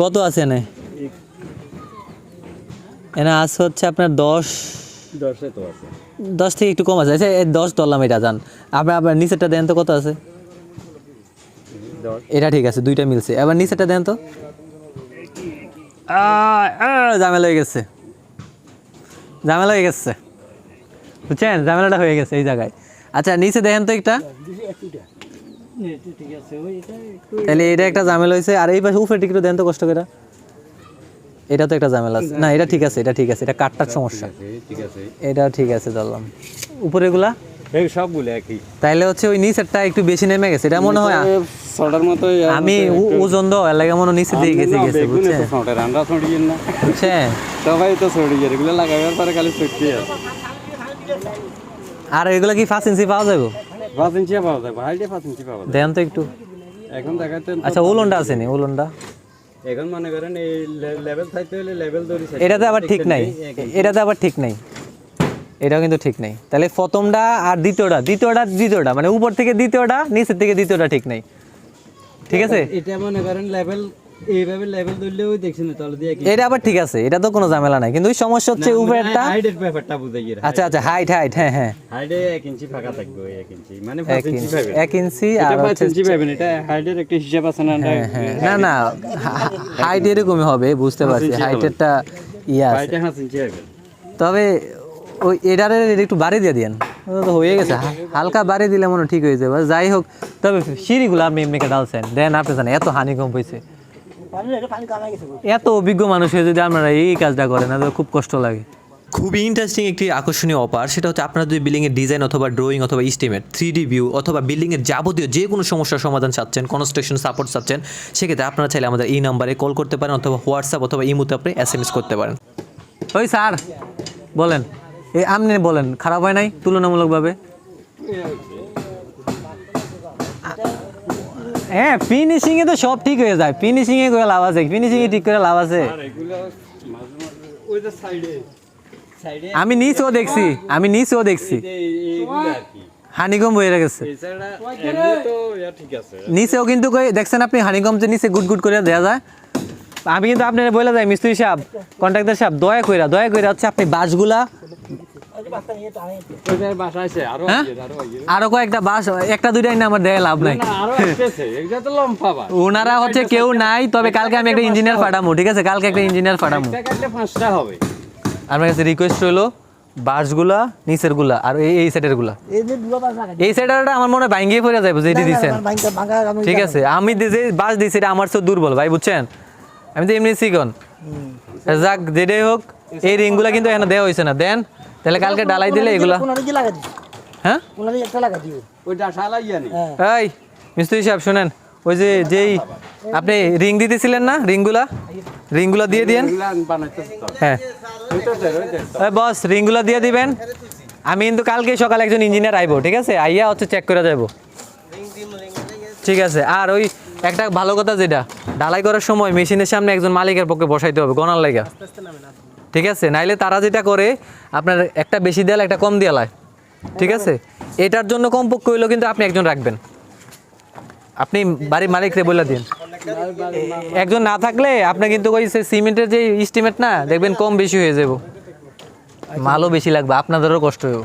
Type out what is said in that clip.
কত আছে এনে? এনে হচ্ছে আপনার দশ। দশে থেকে একটু কম আছে। আচ্ছা দশ ধরলাম এটা জান। আপনার আপনার নিচেরটা দেন তো কত আছে? এটা ঠিক আছে দুইটা মিলছে। এবার নিচেরটা দেন তো। ঝামেলা হয়ে গেছে। ঝামেলা হয়ে গেছে। বুঝছেন? ঝামেলাটা হয়ে গেছে এই জায়গায়। আচ্ছা নিচে দেখেন তো একটা। তাহলে এটা একটা ঝামেলা হয়েছে আর এই পাশে উপরে টিকিট দেন তো কষ্ট করে। এটা তো একটা ঝামেলা আছে। না এটা ঠিক আছে এটা ঠিক আছে এটা কাঠটার সমস্যা। ঠিক আছে এটা ঠিক আছে ধরলাম। উপরেগুলা এই সবগুলো একই। তাইলে হচ্ছে ওই নিচেরটা একটু বেশি নেমে গেছে। এটা মনে হয় ছটার মতো আমি ওজন দাও লাগে মনে নিচে দিয়ে গেছে গেছে বুঝছেন? ছটার আমরা ছড়িয়ে না। বুঝছেন? সবাই তো ছড়িয়ে এগুলো লাগাবার পরে খালি ছড়িয়ে আর এগুলো কি ফার্স্ট ইঞ্চি পাওয়া যাবে পাঁচ ইঞ্চি পাওয়া যায় হাইটে পাঁচ ইঞ্চি পাওয়া যায় দেন তো একটু। এখন দেখাতে আচ্ছা উলনটা আছে নি উলনটা? এখন মনে করেন এই লেভেল থাকতে হলে লেভেল ধরে এটাতে আবার ঠিক নাই। এটাতে আবার ঠিক নাই। এটাও কিন্তু ঠিক নাই। তাহলে প্রথমটা আর দ্বিতীয়টা দ্বিতীয়টা দ্বিতীয়টা মানে উপর থেকে দ্বিতীয়টা নিচের থেকে দ্বিতীয়টা ঠিক নাই। ঠিক আছে? এটা মনে করেন লেভেল এইভাবে লেভেল ধরলেও দেখছেন তাহলে দিয়ে এটা আবার ঠিক আছে এটা তো কোনো ঝামেলা নাই। কিন্তু সমস্যা হচ্ছে উপরেরটা হাইটের ব্যাপারটা বুঝে গিয়ে আচ্ছা আচ্ছা হাইট হাইট হ্যাঁ হ্যাঁ। হাইটে এক ইঞ্চি ফাঁকা থাকবে ওই ইঞ্চি মানে এক ইঞ্চি ইঞ্চি পাবেন। এক ইঞ্চি আর পাঁচ ইঞ্চি পাবেন এটা হাইটের একটা হিসাব আছে না হ্যাঁ না না হাইট এরকমই হবে বুঝতে পারছি হাইটেরটা ইয়ে আছে। হাইটে পাঁচ ইঞ্চি পাবেন তবে ওই এটারে একটু বাড়ি দিয়ে তো হয়ে গেছে হালকা বাড়ি দিলে মনে ঠিক হয়ে যাবে। যাই হোক তবে সিঁড়িগুলো আপনি এমনিকে ডালছেন দেন আপনি জানেন এত হানি কম হয়েছে। এত অভিজ্ঞ মানুষ হয়ে যদি আপনারা এই কাজটা করেন তাহলে খুব কষ্ট লাগে। খুবই ইন্টারেস্টিং একটি আকর্ষণীয় অপার সেটা হচ্ছে আপনারা যদি বিল্ডিংয়ের ডিজাইন অথবা ড্রয়িং অথবা ইস্টিমেট থ্রি ডি ভিউ অথবা বিল্ডিংয়ের যাবতীয় যে কোনো সমস্যার সমাধান চাচ্ছেন কনস্ট্রাকশন সাপোর্ট চাচ্ছেন সেক্ষেত্রে আপনারা চাইলে আমাদের এই নাম্বারে কল করতে পারেন অথবা হোয়াটসঅ্যাপ অথবা ইমোতে আপনি এস এম এস করতে পারেন। ওই স্যার বলেন। এই আপনি বলেন খারাপ হয় নাই তুলনামূলকভাবে? হ্যাঁ ফিনিশিং এ তো সব ঠিক হয়ে যায়। ফিনিশিং এ করে লাভ আছে ফিনিশিং এ ঠিক করে লাভ আছে। আর এগুলো মাঝে মাঝে ওই যে সাইডে সাইডে আমি নিচেও দেখছি আমি নিচেও দেখছি। হানিকম হয়ে গেছে। এছাড়া এমনি তো ইয়া ঠিক আছে। নিচেও কিন্তু কই- দেখছেন আপনি? হানিকম যে নিচে গুড গুড করে দেওয়া যায়। আমি কিন্তু আপনার বলে যাই মিস্ত্রি সাহেব কন্ট্রাক্টর সাহেব দয়া কইরা দয়া কইরা হচ্ছে আপনি বাসগুলা আরও হ্যাঁ? কয়েকটা বাস একটা দুইটাই না আমার দেয় লাভ নাই না আরও আসতেছে এটা তো লম্বা বা ওনারা হচ্ছে কেউ নাই তবে কালকে আমি একটা ইঞ্জিনিয়ার পাঠাবো ঠিক আছে? কালকে একটা ইঞ্জিনিয়ার পাঠাবো একটা কাটলে পাঁচটা হবে। আমার কাছে রিকোয়েস্ট রইল বাসগুলা নিচেরগুলা আর এই এই সেটেরগুলা এই সেটারটা আমার মনে হয় ভাঙ্গিয়ে পড়ে যাবে যেটি দিচ্ছেন ঠিক আছে আমি যে বাস দিছি এটা আমার তো দুর্বল ভাই বুঝছেন? আমি তো এমনি শিখন যাক যেটাই হোক এই রিংগুলা কিন্তু এখানে দেওয়া হয়েছে না। দেন তাহলে কালকে ডালাই দিলে এগুলা? হ্যাঁ? এই মিস্ত্রি সাহেব শুনেন ওই যে যেই আপনি রিং দিতেছিলেন না? রিংগুলা? রিংগুলা দিয়ে দিয়েন। তো হ্যাঁ বস রিংগুলো দিয়ে দিবেন। আমি কিন্তু কালকে সকালে একজন ইঞ্জিনিয়ার আইবো ঠিক আছে? আইয়া হচ্ছে চেক করে যাব ঠিক আছে। আর ওই একটা ভালো কথা যেটা ঢালাই করার সময় মেশিনের সামনে একজন মালিকের পক্ষে বসাইতে হবে গনার লেগা। ঠিক আছে? নাইলে তারা যেটা করে, আপনার একটা বেশি দেয়াল, একটা কম দেয়ালায় ঠিক আছে? এটার জন্য কম পক্ষ হইলেও কিন্তু আপনি একজন রাখবেন। আপনি বাড়ির মালিকরে বলে দিন। একজন না থাকলে আপনার কিন্তু ওই সে সিমেন্টের যে ইস্টিমেট না, দেখবেন কম বেশি হয়ে যাব মালও বেশি লাগবে, আপনাদেরও কষ্ট হবে